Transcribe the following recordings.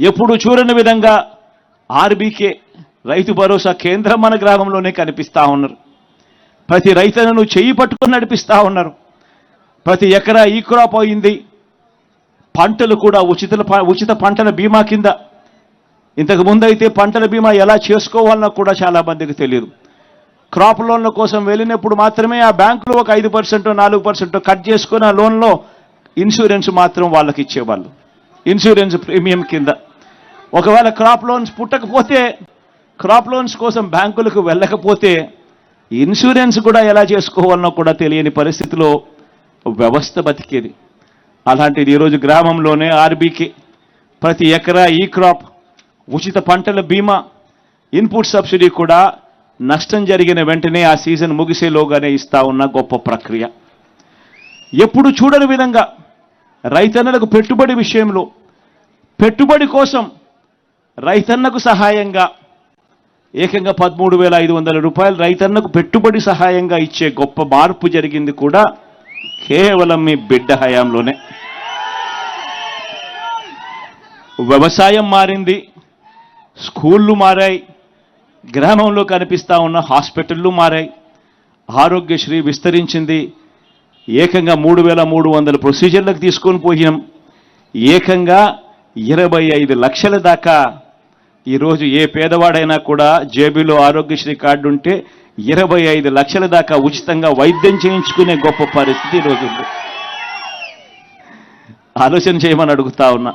ఎప్పుడు చూడని విధంగా ఆర్బీకే రైతు భరోసా కేంద్రం మన గ్రామంలోనే కనిపిస్తూ ఉన్నారు. ప్రతి రైతులను చెయ్యి పట్టుకొని నడిపిస్తా ఉన్నారు. ప్రతి ఎకరా ఈ క్రాప్ అయింది. పంటలు కూడా ఉచిత ఉచిత పంటల బీమా కింద. ఇంతకు అయితే పంటల బీమా ఎలా చేసుకోవాలన్నా కూడా చాలా మందికి తెలియదు క్రాప్ లోన్ల కోసం వెళ్ళినప్పుడు మాత్రమే ఆ బ్యాంకులో ఒక ఐదు పర్సెంట్ నాలుగు పర్సెంట్ కట్ చేసుకుని ఆ లోన్లో ఇన్సూరెన్స్ మాత్రం వాళ్ళకి ఇచ్చేవాళ్ళు. ఇన్సూరెన్స్ ప్రీమియం కింద. ఒకవేళ క్రాప్ లోన్స్ పుట్టకపోతే క్రాప్ లోన్స్ కోసం బ్యాంకులకు వెళ్ళకపోతే ఇన్సూరెన్స్ కూడా ఎలా చేసుకోవాలనో కూడా తెలియని పరిస్థితిలో వ్యవస్థ బతికేది. అలాంటిది ఈరోజు గ్రామంలోనే ఆర్బీకే ప్రతి ఎకరా ఈ క్రాప్ ఉచిత పంటల బీమా ఇన్పుట్ సబ్సిడీ కూడా నష్టం జరిగిన వెంటనే ఆ సీజన్ ముగిసేలోగానే ఇస్తా ఉన్న గొప్ప ప్రక్రియ. ఎప్పుడు చూడని విధంగా రైతన్నలకు పెట్టుబడి విషయంలో పెట్టుబడి కోసం రైతన్నకు సహాయంగా ఏకంగా పదమూడు వేల ఐదు వందల రూపాయలు రైతన్నకు పెట్టుబడి సహాయంగా ఇచ్చే గొప్ప మార్పు జరిగింది కూడా కేవలం మీ బిడ్డ హయాంలోనే. వ్యవసాయం మారింది స్కూళ్ళు మారాయి గ్రామంలో కనిపిస్తా ఉన్న హాస్పిటళ్ళు మారాయి ఆరోగ్యశ్రీ విస్తరించింది ఏకంగా మూడు వేల మూడు వందల ప్రొసీజర్లకు తీసుకొని పోయాం ఏకంగా ఇరవై ఐదు లక్షల దాకా ఈరోజు ఏ పేదవాడైనా కూడా జేబీలో ఆరోగ్యశ్రీ కార్డు ఉంటే ఇరవై ఐదు లక్షల దాకా ఉచితంగా వైద్యం చేయించుకునే గొప్ప పరిస్థితి ఈరోజు ఆలోచన చేయమని అడుగుతా ఉన్నా.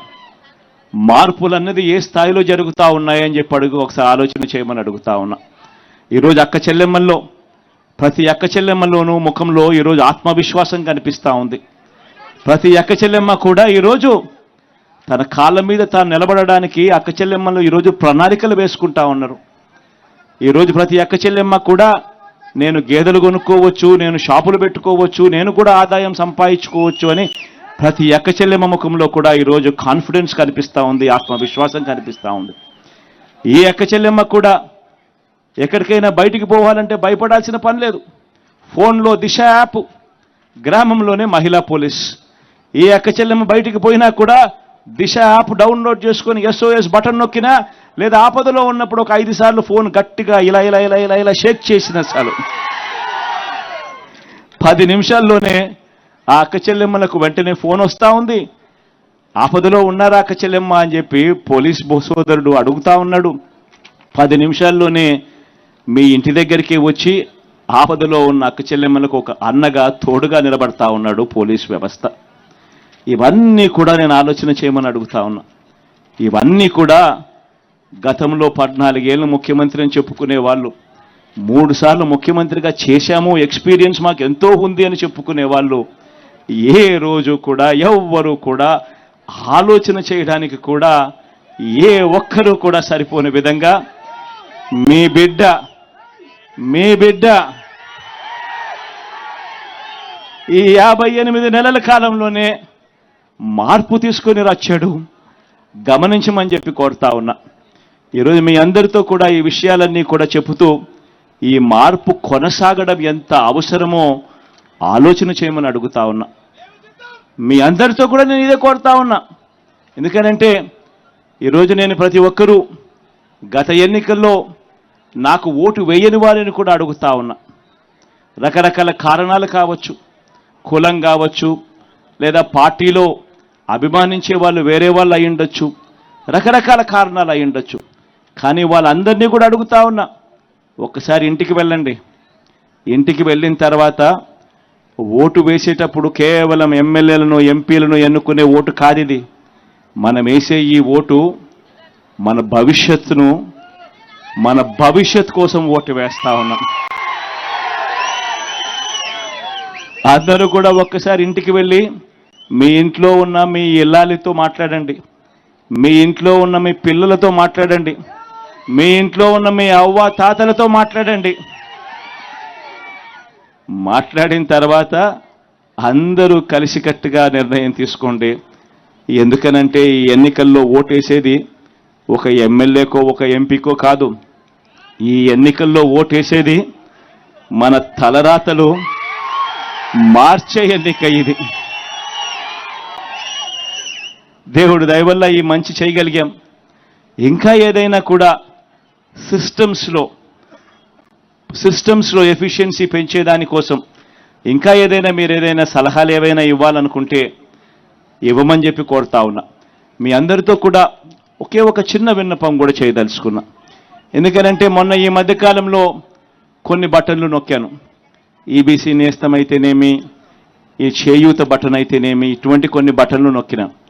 మార్పులన్నది ఏ స్థాయిలో జరుగుతూ ఉన్నాయని చెప్పి అడుగు ఒకసారి ఆలోచన చేయమని అడుగుతా ఉన్నా. ఈరోజు అక్క చెల్లెమ్మల్లో ప్రతి అక్క చెల్లెమ్మలోనూ ముఖంలో ఈరోజు ఆత్మవిశ్వాసం కనిపిస్తూ ఉంది. ప్రతి అక్క చెల్లెమ్మ కూడా ఈరోజు తన కాళ్ళ మీద తాను నిలబడడానికి అక్క చెల్లెమ్మలు ఈరోజు ప్రణాళికలు వేసుకుంటా ఉన్నారు. ఈరోజు ప్రతి అక్క చెల్లెమ్మ కూడా నేను గేదెలు కొనుక్కోవచ్చు నేను షాపులు పెట్టుకోవచ్చు నేను కూడా ఆదాయం సంపాదించుకోవచ్చు అని ప్రతి అక్క చెల్లెమ్మ ముఖంలో కూడా ఈరోజు కాన్ఫిడెన్స్ కనిపిస్తూ ఉంది ఆత్మవిశ్వాసం కనిపిస్తూ ఉంది. ఈ అక్క చెల్లెమ్మ కూడా ఎక్కడికైనా బయటికి పోవాలంటే భయపడాల్సిన పని లేదు. ఫోన్లో దిశ యాప్ గ్రామంలోనే మహిళా పోలీస్. ఏ అక్క చెల్లెమ్మ బయటికి పోయినా కూడా దిశ యాప్ డౌన్లోడ్ చేసుకొని ఎస్ఓఎస్ బటన్ నొక్కినా లేదా ఆపదలో ఉన్నప్పుడు ఒక ఐదు సార్లు ఫోన్ గట్టిగా ఇలా ఇలా ఇలా ఇలా ఇలా షేక్ చేసిన చాలు. పది నిమిషాల్లోనే ఆ అక్క చెల్లెమ్మలకు వెంటనే ఫోన్ వస్తూ ఉంది. ఆపదలో ఉన్నారా అక్క చెల్లెమ్మ అని చెప్పి పోలీస్ సోదరుడు అడుగుతా ఉన్నాడు. పది నిమిషాల్లోనే మీ ఇంటి దగ్గరికి వచ్చి ఆపదలో ఉన్న అక్క చెల్లెమ్మలకు ఒక అన్నగా తోడుగా నిలబడతా ఉన్నాడు పోలీస్ వ్యవస్థ. ఇవన్నీ కూడా నేను ఆలోచన చేయమని అడుగుతా ఉన్నా. ఇవన్నీ కూడా గతంలో పద్నాలుగేళ్ళు ముఖ్యమంత్రి అని చెప్పుకునే వాళ్ళు మూడు సార్లు ముఖ్యమంత్రిగా చేశాము ఎక్స్పీరియన్స్ మాకు ఎంతో ఉంది అని చెప్పుకునే వాళ్ళు ఏ రోజు కూడా ఎవ్వరూ కూడా ఆలోచన చేయడానికి కూడా ఏ ఒక్కరూ కూడా సరిపోని విధంగా మీ బిడ్డ మీ బిడ్డ ఈ యాభై ఎనిమిది నెలల కాలంలోనే మార్పు తీసుకొని రచ్చాడు. గమనించమని చెప్పి కోరుతా ఉన్నా. ఈరోజు మీ అందరితో కూడా ఈ విషయాలన్నీ కూడా చెబుతూ ఈ మార్పు కొనసాగడం ఎంత అవసరమో ఆలోచన చేయమని అడుగుతా ఉన్నా. మీ అందరితో కూడా నేను ఇదే కోరుతా ఉన్నా. ఎందుకనంటే ఈరోజు నేను ప్రతి ఒక్కరూ గత ఎన్నికల్లో నాకు ఓటు వేయని వారిని కూడా అడుగుతా ఉన్నా. రకరకాల కారణాలు కావచ్చు కులం కావచ్చు లేదా పార్టీలో అభిమానించే వాళ్ళు వేరే వాళ్ళు అయి ఉండొచ్చు. రకరకాల కారణాలు అయి ఉండొచ్చు. కానీ వాళ్ళందరినీ కూడా అడుగుతా ఉన్నా ఒక్కసారి ఇంటికి వెళ్ళండి. ఇంటికి వెళ్ళిన తర్వాత ఓటు వేసేటప్పుడు కేవలం ఎమ్మెల్యేలను ఎంపీలను ఎన్నుకునే ఓటు కాదు ఇది మనం వేసే ఈ ఓటు మన భవిష్యత్తును మన భవిష్యత్ కోసం ఓటు వేస్తా ఉన్నాం. అందరూ కూడా ఒక్కసారి ఇంటికి వెళ్ళి మీ ఇంట్లో ఉన్న మీ ఇల్లాలితో మాట్లాడండి. మీ ఇంట్లో ఉన్న మీ పిల్లలతో మాట్లాడండి. మీ ఇంట్లో ఉన్న మీ అవ్వ తాతలతో మాట్లాడండి. మాట్లాడిన తర్వాత అందరూ కలిసికట్టుగా నిర్ణయం తీసుకోండి. ఎందుకనంటే ఈ ఎన్నికల్లో ఓటేసేది ఒక ఎమ్మెల్యేకో ఒక ఎంపీకో కాదు. ఈ ఎన్నికల్లో ఓటేసేది మన తలరాతలు మార్చే ఎన్నిక ఇది. దేవుడు దయవల్ల ఈ మంచి చేయగలిగాం. ఇంకా ఏదైనా కూడా సిస్టమ్స్లో సిస్టమ్స్లో ఎఫిషియన్సీ పెంచేదానికోసం ఇంకా ఏదైనా మీరు ఏదైనా సలహాలు ఏవైనా ఇవ్వాలనుకుంటే ఇవ్వమని చెప్పి కోరుతా ఉన్నా. మీ అందరితో కూడా ఒకే ఒక చిన్న విన్నపం కూడా చేయదలుచుకున్నా. ఎందుకనంటే మొన్న ఈ మధ్యకాలంలో కొన్ని బటన్లు నొక్కాను. ఈబీసీ నేస్తం అయితేనేమి ఈ చేయూత బటన్ అయితేనేమి ఇటువంటి కొన్ని బటన్లు నొక్కినాను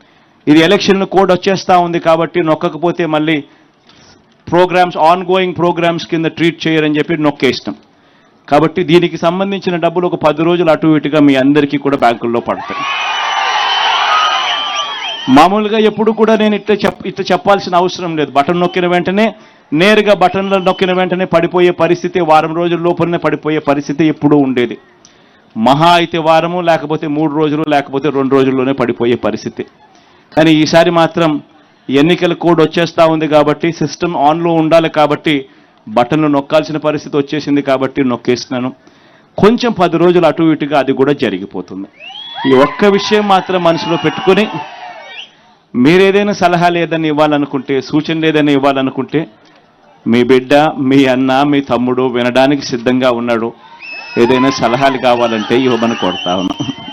ఇది ఎలక్షన్ కోడ్ వచ్చేస్తా ఉంది కాబట్టి నొక్కకపోతే మళ్ళీ ప్రోగ్రామ్స్ ఆన్ గోయింగ్ ప్రోగ్రామ్స్ కింద ట్రీట్ చేయరని చెప్పి నొక్కేస్తాం కాబట్టి దీనికి సంబంధించిన డబ్బులు ఒక పది రోజులు అటు ఇటుగా మీ అందరికీ కూడా బ్యాంకుల్లో పడతాయి. మామూలుగా ఎప్పుడు కూడా నేను ఇట్లా చెప్ ఇట్లా చెప్పాల్సిన అవసరం లేదు. బటన్ నొక్కిన వెంటనే నేరుగా బటన్లు నొక్కిన వెంటనే పడిపోయే పరిస్థితి వారం రోజుల లోపలనే పడిపోయే పరిస్థితి ఎప్పుడూ ఉండేది. మహా అయితే వారము లేకపోతే మూడు రోజులు లేకపోతే రెండు రోజుల్లోనే పడిపోయే పరిస్థితి. కానీ ఈసారి మాత్రం ఎన్నికల కోడ్ వచ్చేస్తా ఉంది కాబట్టి సిస్టమ్ ఆన్లో ఉండాలి కాబట్టి బటన్లు నొక్కాల్సిన పరిస్థితి వచ్చేసింది కాబట్టి నొక్కేస్తున్నాను. కొంచెం పది రోజులు అటు ఇటుగా అది కూడా జరిగిపోతుంది. ఈ ఒక్క విషయం మాత్రం మనసులో పెట్టుకొని మీరేదైనా సలహాలు ఏదైనా ఇవ్వాలనుకుంటే సూచనలు ఏదైనా ఇవ్వాలనుకుంటే మీ బిడ్డ మీ అన్న మీ తమ్ముడు వినడానికి సిద్ధంగా ఉన్నాడు. ఏదైనా సలహాలు కావాలంటే ఇవ్వమని కొడతా ఉన్నాం